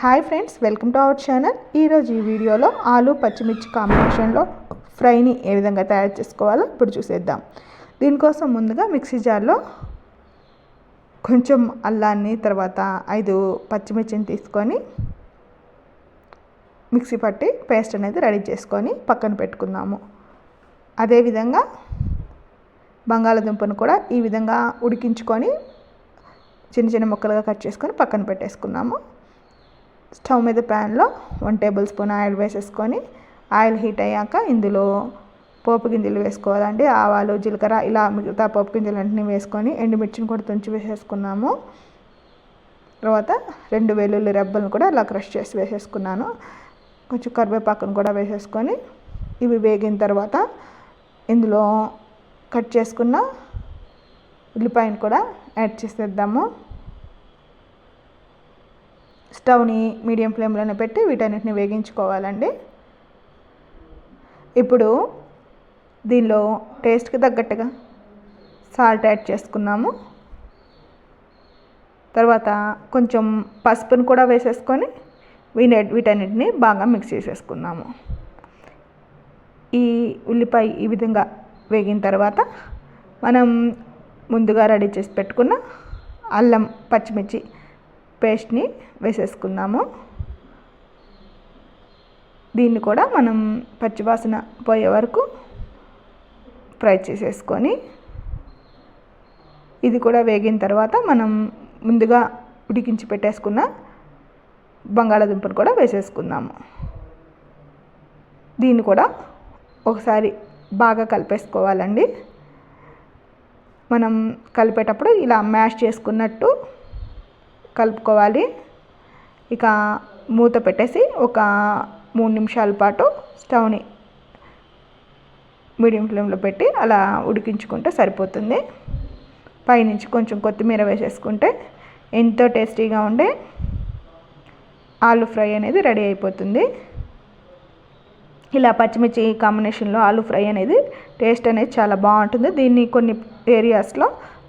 Hi friends welcome to our channel ఈరోజు ఈ వీడియోలో ఆలు పచ్చిమిర్చి కాంబినేషన్లో ఫ్రైని ఏ విధంగా తయారు చేసుకోవాలో ఇప్పుడు చూసేద్దాం. దీనికోసం ముందుగా మిక్సీ జార్లో కొంచెం అల్లాన్ని తర్వాత ఐదు పచ్చిమిర్చిని తీసుకొని మిక్సీ పట్టి పేస్ట్ అనేది రెడీ చేసుకొని పక్కన పెట్టుకుందాము. అదేవిధంగా బంగాళదుంపను కూడా ఈ విధంగా ఉడికించుకొని చిన్న చిన్న ముక్కలుగా కట్ చేసుకొని పక్కన పెట్టేసుకున్నాము స్టవ్ మీద ప్యాన్లో వన్ టేబుల్ స్పూన్ ఆయిల్ వేసేసుకొని ఆయిల్ హీట్ అయ్యాక ఇందులో పోపు గింజలు వేసుకోవాలండి. ఆవాలు జీలకర్ర ఇలా మిగతా పోపు గింజలన్నింటినీ వేసుకొని ఎండుమిర్చిని కూడా తుంచి వేసేసుకున్నాము. తర్వాత రెండు వెల్లుల్లి రెబ్బలను కూడా ఇలా క్రష్ చేసి వేసేసుకున్నాను. కొంచెం కరివేపాకును కూడా వేసేసుకొని ఇవి వేగిన తర్వాత ఇందులో కట్ చేసుకున్న ఉల్లిపాయను కూడా యాడ్ చేసేద్దాము. స్టవ్ని మీడియం ఫ్లేమ్లోనే పెట్టి వీటన్నిటిని వేగించుకోవాలండి. ఇప్పుడు దీనిలో టేస్ట్కి తగ్గట్టుగా సాల్ట్ యాడ్ చేసుకున్నాము. తర్వాత కొంచెం పసుపును కూడా వేసేసుకొని వీటి వీటన్నిటిని బాగా మిక్స్ చేసేసుకున్నాము. ఈ ఉల్లిపాయ ఈ విధంగా వేగిన తర్వాత మనం ముందుగా రెడీ చేసి పెట్టుకున్న అల్లం పచ్చిమిర్చి పేస్ట్ని వేసేసుకుందాము. దీన్ని కూడా మనం పచ్చివాసన పోయే వరకు ఫ్రై చేసేసుకొని ఇది కూడా వేగిన తర్వాత మనం ముందుగా ఉడికించి పెట్టేసుకున్న బంగాళాదుంపను కూడా వేసేసుకుందాము. దీన్ని కూడా ఒకసారి బాగా కలిపేసుకోవాలండి. మనం కలిపేటప్పుడు ఇలా మ్యాష్ చేసుకున్నట్టు కలుపుకోవాలి. ఇక మూత పెట్టేసి ఒక మూడు నిమిషాల పాటు స్టవ్ని మీడియం ఫ్లేమ్లో పెట్టి అలా ఉడికించుకుంటే సరిపోతుంది. పైనుంచి కొంచెం కొత్తిమీర వేసేసుకుంటే ఎంతో టేస్టీగా ఉండే ఆలు ఫ్రై అనేది రెడీ అయిపోతుంది. ఇలా పచ్చిమిర్చి కాంబినేషన్లో ఆలు ఫ్రై అనేది టేస్ట్ అనేది చాలా బాగుంటుంది. దీన్ని కొన్ని ఏరియాస్లో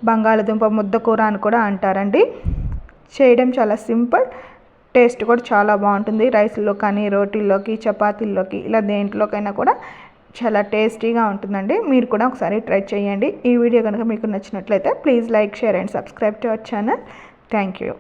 బంగాళదుంప ముద్దకూర అని కూడా అంటారండి. చేయడం చాలా సింపుల్. టేస్ట్ కూడా చాలా బాగుంటుంది. రైస్లో కానీ రోటీల్లోకి చపాతీల్లోకి ఇలా దేంట్లోకైనా కూడా చాలా టేస్టీగా ఉంటుందండి. మీరు కూడా ఒకసారి ట్రై చేయండి. ఈ వీడియో కనుక మీకు నచ్చినట్లయితే please like share and subscribe to our channel. Thank you.